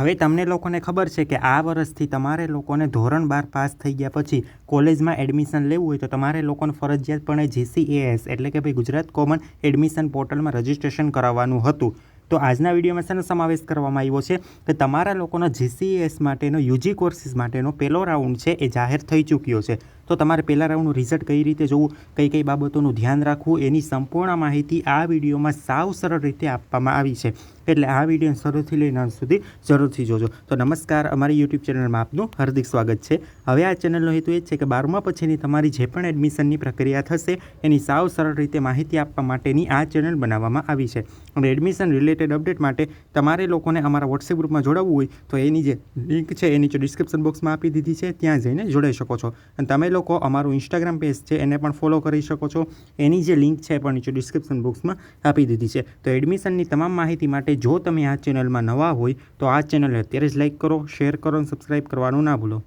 હવે તમને લોકોને ખબર છે કે આ વર્ષથી તમારે લોકોને ધોરણ બાર પાસ થઈ ગયા પછી કોલેજમાં એડમિશન લેવું હોય તો તમારે લોકોને ફરજિયાતપણે જીસીએએસ એટલે કે ભાઈ ગુજરાત કોમન એડમિશન પોર્ટલમાં રજિસ્ટ્રેશન કરાવવાનું હતું. તો આજના વિડીયોમાં શેનો સમાવેશ કરવામાં આવ્યો છે કે તમારા લોકોનો જીસીએસ માટેનો યુજી કોર્સીસ માટેનો પહેલો રાઉન્ડ છે એ જાહેર થઈ ચૂક્યો છે. તો તમારે પહેલા રાઉન્ડનું રિઝલ્ટ કઈ રીતે જોવું, કઈ કઈ બાબતોનું ધ્યાન રાખવું, એની સંપૂર્ણ માહિતી આ વિડીયોમાં સાવ સરળ રીતે આપવામાં આવી છે. એટલે આ વીડિયો શરૂથી લઈને અંત સુધી જરૂરથી જોજો. તો નમસ્કાર, અમારી યુટ્યુબ ચેનલમાં આપનું હાર્દિક સ્વાગત છે. હવે આ ચેનલનો હેતુ એ છે કે બારમા પછીની તમારી જે પણ એડમિશનની પ્રક્રિયા થશે, એની સાવ સરળ રીતે માહિતી આપવા માટેની આ ચેનલ બનાવવામાં આવી છે. અને એડમિશન રિલેટેડ અપડેટ માટે તમારે લોકોને અમારા વોટ્સએપ ગ્રુપમાં જોડાવવું હોય, તો એની જે લિંક છે એ નીચે ડિસ્ક્રિપ્શન બોક્સમાં આપી દીધી છે, ત્યાં જઈને જોડાઈ શકો છો. અને તમે લોકો અમારું ઇન્સ્ટાગ્રામ પેજ છે, એને પણ ફોલો કરી શકો છો. એની જે લિંક છે પણ નીચે ડિસ્ક્રિપ્શન બોક્સમાં આપી દીધી છે. તો એડમિશનની તમામ માહિતી માટે જો તમે આ ચેનલમાં નવા હોય, તો આ ચેનલ અત્યારે જ લાઇક કરો શેર કરો અને સબસ્ક્રાઈબ કરવાનું ના ભૂલો.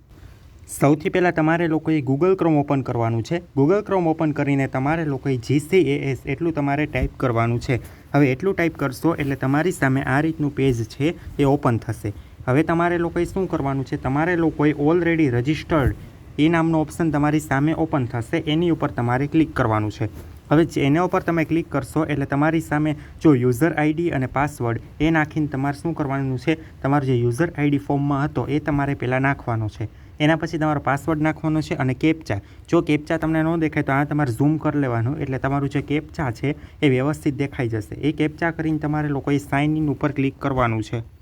સૌથી પહેલાં તમારે લોકોએ ગૂગલ ક્રોમ ઓપન કરવાનું છે. ગૂગલ ક્રોમ ઓપન કરીને તમારે લોકોએ જીસીએએસ એટલું તમારે ટાઈપ કરવાનું છે. હવે એટલું ટાઈપ કરશો એટલે તમારી સામે આ રીતનું પેજ છે એ ઓપન થશે. હવે તમારે લોકોએ શું કરવાનું છે? તમારે લોકોએ ઓલરેડી રજિસ્ટર્ડ એ નામનો ઓપ્શન તમારી સામે ઓપન થશે. એની ઉપર તમારે ક્લિક કરવાનું છે. હવે એના ઉપર તમે ક્લિક કરશો, એટલે તમારી સામે જો યુઝર આઈડી અને પાસવર્ડ એ નાખીને તમારે શું કરવાનું છે? તમારો જે યુઝર આઈડી ફોર્મમાં હતો, એ તમારે પહેલાં નાખવાનો છે. એના પછી તમારો પાસવર્ડ નાખવાનો છે અને કેપ્ચા જો કેપ્ચા તમને ન દેખાય, તો આ તમારે ઝૂમ કરી લેવાનું. એટલે તમારું જે કેપ્ચા છે, એ વ્યવસ્થિત દેખાઈ જશે. એ કેપ્ચા કરીને તમારે લોકોએ સાઇન ઇન ઉપર ક્લિક કરવાનું છે.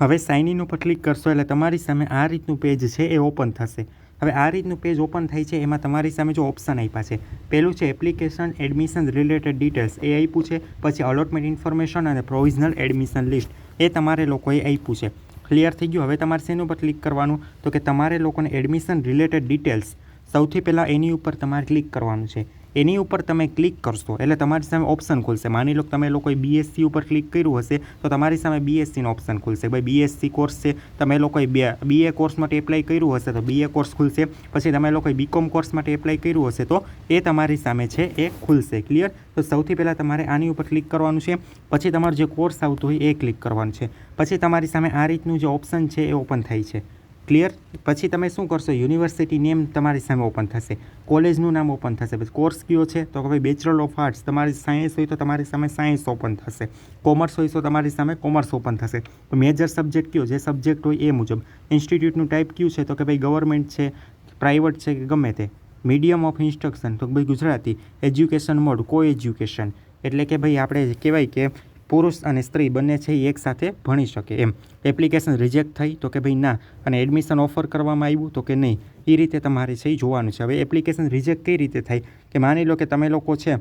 હવે સાઇન ઇન ઉપર ક્લિક કરશો એટલે તમારી સામે આ રીતનું પેજ છે એ ઓપન થશે. હવે આ રીતનું પેજ ઓપન થાય છે એમાં તમારી સામે જો ઓપ્શન આપ્યા છે. પહેલું છે એપ્લિકેશન એડમિશન રિલેટેડ ડિટેલ્સ એ આપ્યું છે. પછી અલોટમેન્ટ ઇન્ફોર્મેશન અને પ્રોવિઝનલ એડમિશન લિસ્ટ એ તમારે લોકોએ આપ્યું છે. ક્લિયર થઈ ગયું? હવે તમારે શેનું ઉપર ક્લિક કરવાનું? તો કે તમારે લોકોને એડમિશન રિલેટેડ ડિટેલ્સ સૌથી પહેલાં એની ઉપર તમારે ક્લિક કરવાનું છે. એની ઉપર તમે ક્લિક કરશો. એટલે તમારી સામે ઓપ્શન ખુલશે. માની લો તમે લોકોએ બીએસસી ઉપર ક્લિક કર્યું હશે, તો તમારી સામે બીએસસીનો ઓપ્શન ખુલશે. ભાઈ બીએસસી કોર્સ છે. તમે લોકોએ બે બીએ કોર્સ માટે એપ્લાય કર્યું હશે, તો બીએ કોર્સ ખુલશે. પછી તમે લોકોએ બીકોમ કોર્સ માટે એપ્લાય કર્યું હશે, તો એ તમારી સામે છે, એ ખુલશે. ક્લિયર તો સૌથી પહેલાં તમારે આની ઉપર ક્લિક કરવાનું છે. પછી તમારો જે કોર્સ આવતો હોય એ ક્લિક કરવાનું છે. પછી તમારી સામે આ રીતનું જે ઓપ્શન છે, એ ઓપન થાય છે. ક્લિયર પછી તમે શું કરશો? યુનિવર્સિટી નેમ તમારી સામે ઓપન થશે. કોલેજનું નામ ઓપન થશે. પછી કોર્સ કયો છે? તો ભાઈ બેચરલ ઓફ આર્ટ્સ તમારી સાયન્સ હોય તો તમારી સામે સાયન્સ ઓપન થશે. કોમર્સ હોય તો તમારી સામે કોમર્સ ઓપન થશે. તો મેજર સબ્જેક્ટ કયો? જે સબ્જેક્ટ હોય એ મુજબ. ઇન્સ્ટિટ્યૂટનું ટાઈપ કયું છે? તો કે ભાઈ ગવર્મેન્ટ છે પ્રાઇવેટ છે, કે ગમે તે. મીડિયમ ઓફ ઇન્સ્ટ્રક્શન તો ભાઈ Gujarati. Education mode co education એટલે કે ભાઈ આપણે કહેવાય કે પુરુષ અને સ્ત્રી બંને છે એ એકસાથે ભણી શકે એમ. એપ્લિકેશન રિજેક્ટ થઈ તો કે ભાઈ ના, અને એડમિશન ઓફર કરવામાં આવ્યું તો કે નહીં એ રીતે તમારે છે એ જોવાનું છે. હવે એપ્લિકેશન રિજેક્ટ કઈ રીતે થાય? કે માની લો કે તમે લોકો છે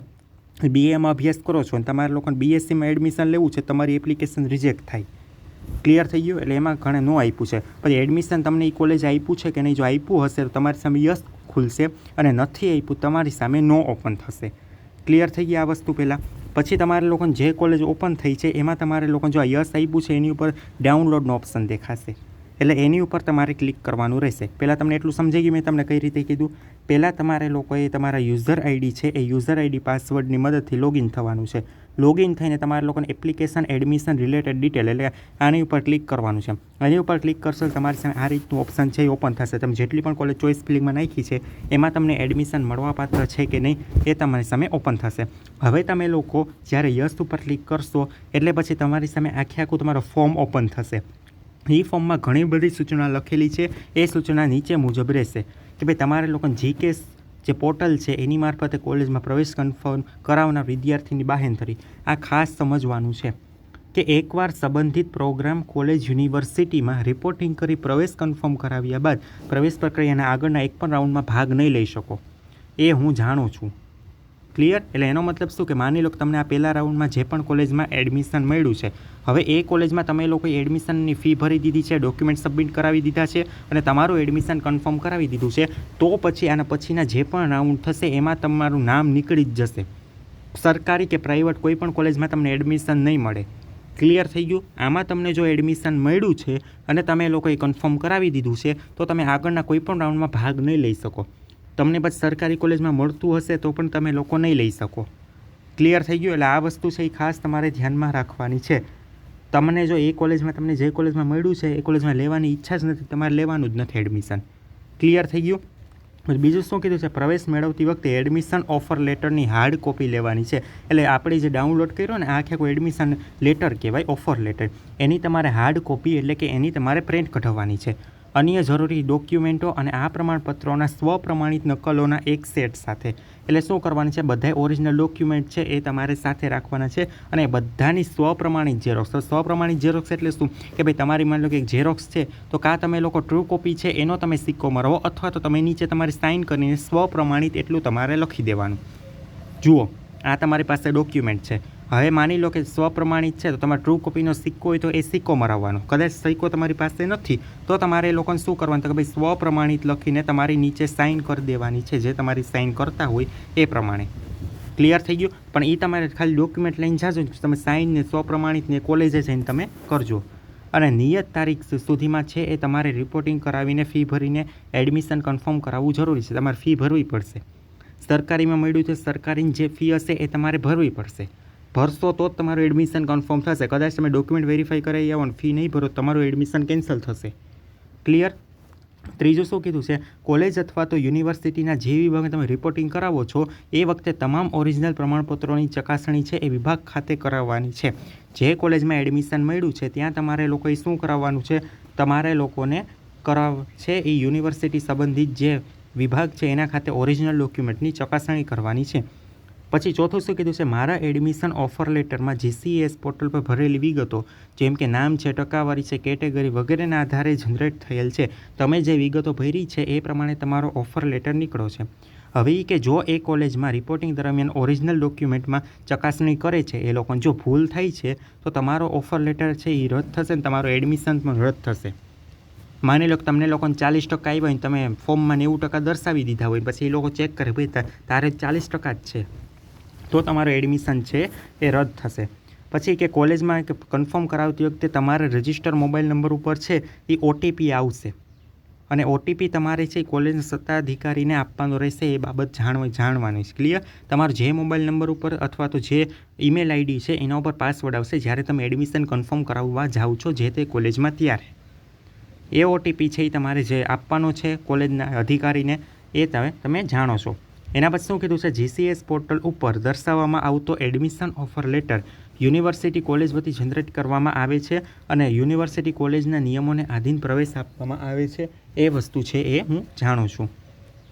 બીએમાં અભ્યાસ કરો છો અને તમારે લોકોને બીએસસીમાં એડમિશન લેવું છે, તમારી એપ્લિકેશન રિજેક્ટ થાય. ક્લિયર થઈ ગયું? એટલે એમાં ઘણે ન આપ્યું છે. પછી એડમિશન તમને એ કોલેજ આપ્યું છે કે નહીં? જો આપ્યું હશે તો તમારી સામે યસ ખુલશે અને નથી આપ્યું, તમારી સામે નો ઓપન થશે. ક્લિયર થઈ ગઈ આ વસ્તુ પહેલાં? પછી તમારે લોકોને જે કોલેજ ઓપન થઈ છે, એમાં તમારે લોકોને જો યસ આપ્યું છે, એની ઉપર ડાઉનલોડનો ઓપ્શન દેખાશે. એટલે એની ઉપર તમારે ક્લિક કરવાનું રહેશે. પહેલાં તમને એટલું સમજાઈ ગયું, મેં તમને કઈ રીતે કીધું. પહેલાં તમારે લોકોએ તમારા યુઝર આઈડી છે, એ યુઝર આઈડી પાસવર્ડની મદદથી લોગિન થવાનું છે. લોગિન થઈને તમારે લોકોને એપ્લિકેશન એડમિશન રિલેટેડ ડિટેલ એટલે આની ઉપર ક્લિક કરવાનું છે. આની ઉપર ક્લિક કરશો તમારી સામે આ રીતનું ઓપ્શન છે એ ઓપન થશે. તમે જેટલી પણ કોલેજ ચોઈસ ફિલિંગમાં નાખી છે, એમાં તમને એડમિશન મળવાપાત્ર છે કે નહીં એ તમારી સામે ઓપન થશે. હવે તમે લોકો જ્યારે યસ ઉપર ક્લિક કરશો, એટલે પછી તમારી સામે આખે આખું તમારો ફોર્મ ઓપન થશે. એ ફોર્મમાં ઘણી બધી સૂચના લખેલી છે. એ સૂચના નીચે મુજબ રહેશે. કે ભાઈ તમારે લોકોને જીકેસ જે પોર્ટલ છે, એની મારફતે કોલેજમાં પ્રવેશ કન્ફર્મ કરાવનાર વિદ્યાર્થીની બાહેંધરી. આ ખાસ સમજવાનું છે કે એકવાર સંબંધિત પ્રોગ્રામ કોલેજ યુનિવર્સિટીમાં રિપોર્ટિંગ કરી પ્રવેશ કન્ફર્મ કરાવ્યા બાદ પ્રવેશ પ્રક્રિયાના આગળના એક પણ રાઉન્ડમાં ભાગ નહીં લઈ શકો. એ હું જાણું છું. ક્લિયર? એટલે એનો મતલબ શું કે માની લો કે તમને આ પહેલા રાઉન્ડમાં જે પણ કોલેજમાં એડમિશન મળ્યું છે, હવે એ કોલેજમાં તમે લોકોએ એડમિશનની ફી ભરી દીધી છે, ડોક્યુમેન્ટ સબમિટ કરાવી દીધા છે અને તમારું એડમિશન કન્ફર્મ કરાવી દીધું છે, તો પછી આના પછીના જે પણ રાઉન્ડ થશે એમાં તમારું નામ નીકળી જ જશે. સરકારી કે પ્રાઇવેટ કોઈ પણ કોલેજમાં તમને એડમિશન નહીં મળે. ક્લિયર થઈ ગયું? આમાં તમને જો એડમિશન મળ્યું છે અને તમે લોકોએ કન્ફર્મ કરાવી દીધું છે, તો તમે આગળના કોઈ પણ રાઉન્ડમાં ભાગ નહીં લઈ શકો. તમને પછી સરકારી કોલેજમાં મળતું હશે તો પણ તમે લોકો નહીં લઈ શકો. ક્લિયર થઈ ગયું? એટલે આ વસ્તુ છે એ ખાસ તમારે ધ્યાનમાં રાખવાની છે. તમને જો એ કોલેજમાં તમને જે કોલેજમાં મળ્યું છે, એ કોલેજમાં લેવાની ઈચ્છા જ નથી, તમારે લેવાનું જ નથી એડમિશન ક્લિયર થઈ ગયું? બીજું શું કીધું છે? પ્રવેશ મેળવતી વખતે એડમિશન ઓફર લેટરની હાર્ડ કોપી લેવાની છે. એટલે આપણે જે ડાઉનલોડ કર્યો ને, આખે કોઈ એડમિશન લેટર કહેવાય ઓફર લેટર એની તમારે હાર્ડ કોપી એટલે કે એની તમારે પ્રિન્ટ કઢાવવાની છે. અન્ય જરૂરી ડોક્યુમેન્ટો અને આ પ્રમાણપત્રોના સ્વપ્રમાણિત નકલોના એક સેટ સાથે. એટલે શું કરવાનું છે? બધા ઓરિજિનલ ડોક્યુમેન્ટ છે એ તમારે સાથે રાખવાના છે અને બધાની સ્વપ્રમાણિત ઝેરોક્સ તો સ્વપ્રમાણિત ઝેરોક્સ એટલે શું? કે ભાઈ તમારી માની લો કે ઝેરોક્સ છે, તો કાં તમે લોકો ટ્રુ કોપી છે એનો તમે સિક્કો મરવો અથવા તો તમે નીચે તમારી સાઇન કરીને સ્વપ્રમાણિત એટલું તમારે લખી દેવાનું. જુઓ, આ તમારી પાસે ડોક્યુમેન્ટ છે. હવે માની લો કે સ્વપ્રમાણિત છે, તો તમારે ટ્રુ કોપીનો સિક્કો હોય તો એ સિક્કો મરાવવાનો. કદાચ સિક્કો તમારી પાસે નથી, તો તમારે એ લોકોને શું કરવાનું? તો કે ભાઈ સ્વપ્રમાણિત લખીને તમારી નીચે સાઇન કરી દેવાની છે, જે તમારી સાઇન કરતા હોય એ પ્રમાણે. ક્લિયર થઈ ગયું? પણ એ તમારે ખાલી ડોક્યુમેન્ટ લઈને જાજો તમે સાઇનને સ્વપ્રમાણિતને કોલેજે જઈને તમે કરજો. અને નિયત તારીખ સુધીમાં છે એ તમારે રિપોર્ટિંગ કરાવીને ફી ભરીને એડમિશન કન્ફર્મ કરાવવું જરૂરી છે. તમારે ફી ભરવી પડશે. સરકારીમાં મળ્યું છે, સરકારીની જે ફી હશે એ તમારે ભરવી પડશે. ભરશો તો જ તમારું એડમિશન કન્ફર્મ થશે. કદાચ તમે ડોક્યુમેન્ટ વેરીફાઈ કરાવી આવો અને ફી નહીં ભરો તમારું એડમિશન કેન્સલ થશે. ક્લિયર ત્રીજું શું કીધું છે? કોલેજ અથવા તો યુનિવર્સિટીના જે વિભાગે તમે રિપોર્ટિંગ કરાવો છો, એ વખતે તમામ ઓરિજિનલ પ્રમાણપત્રોની ચકાસણી છે એ વિભાગ ખાતે કરાવવાની છે. જે કોલેજમાં એડમિશન મળ્યું છે, ત્યાં તમારે લોકોએ શું કરાવવાનું છે? તમારે લોકોને કરાવ છે એ યુનિવર્સિટી સંબંધિત જે વિભાગ છે, એના ખાતે ઓરિજિનલ ડોક્યુમેન્ટની ચકાસણી કરવાની છે. પછી ચોથું શું કીધું છે? મારા એડમિશન ઓફર લેટરમાં જીસીએસ પોર્ટલ પર ભરેલી વિગતો, જેમ કે નામ છે, ટકાવારી છે કેટેગરી વગેરેના આધારે જનરેટ થયેલ છે, તમે જે વિગતો ભરી છે એ પ્રમાણે તમારો ઓફર લેટર નીકળો છે. હવે કે જો એ કોલેજમાં રિપોર્ટિંગ દરમિયાન ઓરિજિનલ ડોક્યુમેન્ટમાં ચકાસણી કરે છે, એ લોકોને જો ભૂલ થઈ છે, તો તમારો ઓફર લેટર છે એ રદ થશે ને તમારો એડમિશન પણ રદ થશે. માની લો કે તમને લોકોને ચાલીસ ટકા આવ્યા હોય તમે ફોર્મમાં નેવું ટકા દર્શાવી દીધા હોય, પછી એ લોકો ચેક કરે, ભાઈ તારે ચાલીસ ટકા જ છે. તો તમારું એડમિશન છે એ રદ થશે. પછી કે કોલેજમાં કન્ફર્મ કરાવતી વખતે તમારે રજિસ્ટર મોબાઈલ નંબર ઉપર છે એ ઓટીપી આવશે. અને ઓટીપી તમારે છે કોલેજ સત્તાધિકારીને આપવાનો રહેશે એ બાબત જાણવા જાણવાની છે. ક્લિયર તમારો જે મોબાઈલ નંબર ઉપર અથવા તો જે ઈમેલ આઈડી છે એના ઉપર પાસવર્ડ આવશે જ્યારે તમે એડમિશન કન્ફર્મ કરાવવા જાઓ છો જે તે કોલેજમાં ત્યારે. એ ઓટીપી છે એ તમારે જે આપવાનો છે કોલેજના અધિકારીને એ તમે તમે જાણો છો. એના પછી શું કીધું છે? જીસીએસ પોર્ટલ ઉપર દર્શાવવામાં આવતો admission offer letter university college વતી જનરેટ કરવામાં આવે છે અને યુનિવર્સિટી કોલેજના નિયમોને આધીન પ્રવેશ આપવામાં આવે છે. એ વસ્તુ છે એ હું જાણું છું.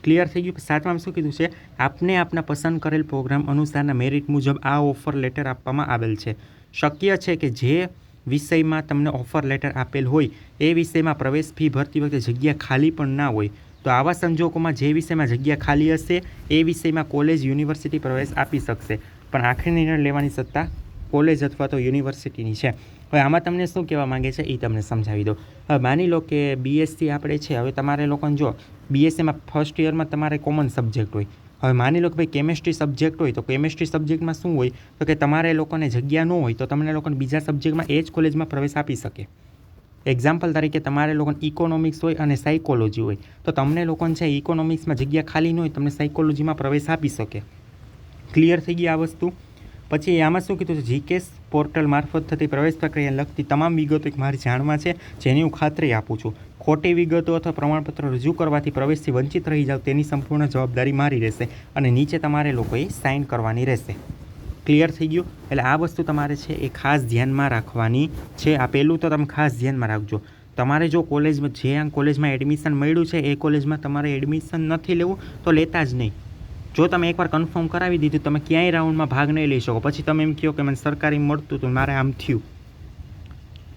ક્લિયર થઈ ગયું સાતમાં શું કીધું છે? આપને આપના પસંદ કરેલ પ્રોગ્રામ અનુસારના મેરિટ મુજબ આ ઓફર લેટર આપવામાં આવેલ છે. શક્ય છે કે જે વિષયમાં તમને ઓફર લેટર આપેલ હોય, એ વિષયમાં પ્રવેશ ફી ભરતી વખતે જગ્યા ખાલી પણ ના હોય. તો આવા સંજોગોમાં જે વિષયમાં જગ્યા ખાલી હશે, એ વિષયમાં કોલેજ, યુનિવર્સિટી પ્રવેશ આપી શકશે. પણ આખરી નિર્ણય લેવાની સત્તા કોલેજ અથવા તો યુનિવર્સિટીની છે. હવે આમાં તમને શું કહેવા માંગે છે એ તમને સમજાવી દો. હવે માની લો કે બીએસસી આપણે છે, હવે તમારે લોકોને જો બીએસસીમાં ફર્સ્ટ યરમાં તમારે કોમન સબ્જેક્ટ હોય. હવે માની લો કે ભાઈ કેમેસ્ટ્રી સબ્જેક્ટ હોય, તો કેમેસ્ટ્રી સબ્જેક્ટમાં શું હોય? તો કે તમારે લોકોને જગ્યા ન હોય, તો તમને લોકોને બીજા સબ્જેક્ટમાં એ જ કોલેજમાં પ્રવેશ આપી શકે. એક્ઝામ્પલ તરીકે તમારે લોકોને ઇકોનોમિક્સ હોય અને સાયકોલોજી હોય. તો તમને લોકોને છે ઇકોનોમિક્સમાં જગ્યા ખાલી ન હોય, તમને સાયકોલોજીમાં પ્રવેશ આપી શકે. ક્લિયર થઈ ગઈ આ વસ્તુ? પછી આમાં શું કીધું છે? જીકેસ પોર્ટલ મારફત થતી પ્રવેશ પ્રક્રિયા લગતી તમામ વિગતો એક મારી જાણમાં છે, જેની હું ખાતરી આપું છું. ખોટી વિગતો અથવા પ્રમાણપત્રો રજૂ કરવાથી પ્રવેશથી વંચિત રહી જાવ તેની સંપૂર્ણ જવાબદારી મારી રહેશે અને નીચે તમારે લોકોએ સાઇન કરવાની રહેશે. ક્લિયર થઈ ગયું. એટલે આ વસ્તુ તમારે છે એ ખાસ ધ્યાનમાં રાખવાની છે. આ પહેલું તો તમે ખાસ ધ્યાનમાં રાખજો. તમારે જો કોલેજમાં જે આ કોલેજમાં એડમિશન મળ્યું છે, એ કોલેજમાં તમારે એડમિશન નથી લેવું, તો લેતા જ નહીં. જો તમે એકવાર કન્ફર્મ કરાવી દીધું, તમે ક્યાંય રાઉન્ડમાં ભાગ નહીં લઈ શકો. પછી તમે એમ કહો કે મને સરકારી મળતું હતું, મારે આમ થયું.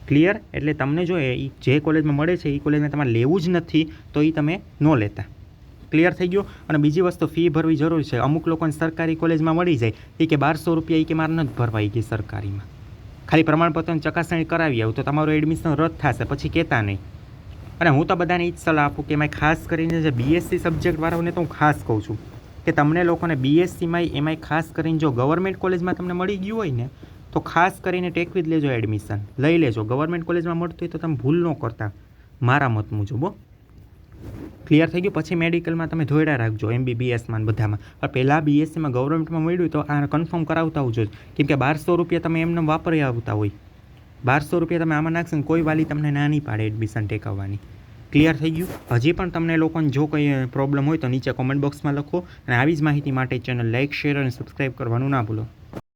ક્લિયર એટલે તમને જો એ જે કોલેજમાં મળે છે એ કોલેજમાં તમારે લેવું જ નથી, તો એ તમે ન લેતા. ક્લિયર થઈ ગયું. અને બીજી વસ્તુ, ફી ભરવી જરૂરી છે. અમુક લોકોને સરકારી કોલેજમાં મળી જાય. એ કે બારસો રૂપિયા એ કે મારે નથી ભરવા એ સરકારીમાં. ખાલી પ્રમાણપત્રની ચકાસણી કરાવી આવું તો તમારું એડમિશન રદ થશે. પછી કહેતા નહીં. અને હું તો બધાને એ જ સલાહ આપું કે એમાં ખાસ કરીને જે બીએસસી સબ્જેક્ટવાળાઓને તો હું ખાસ કહું છું કે તમને લોકોને બીએસસીમાં એમાંય ખાસ કરીને જો ગવર્મેન્ટ કોલેજમાં તમને મળી ગયું હોય ને, તો ખાસ કરીને ટેકવી જ લેજો એડમિશન લઈ લેજો. ગવર્મેન્ટ કોલેજમાં મળતું હોય તો તમે ભૂલ ન કરતા. મારા મત મુજબ હો. ક્લિયર થઈ ગયું. પછી મેડિકલમાં તમે ધોયડા રાખજો એમબીબીએસમાં બધામાં. પણ પહેલાં બીએસસીમાં ગવર્મેન્ટમાં મળ્યું તો આ કન્ફર્મ કરાવતા આવજો કેમ કે બારસો રૂપિયા તમે એમને વાપરી આવતા હોય. બારસો રૂપિયા તમે આમાં નાખશો ને કોઈ વાલી તમને ના નહીં પાડે એડમિશન ટેકાવવાની. ક્લિયર થઈ ગયું? હજી પણ તમને લોકોને જો કંઈ પ્રોબ્લેમ હોય તો નીચે કોમેન્ટ બોક્સમાં લખો અને આવી જ માહિતી માટે ચેનલ લાઇક શેર અને સબસ્ક્રાઈબ કરવાનું ના ભૂલો.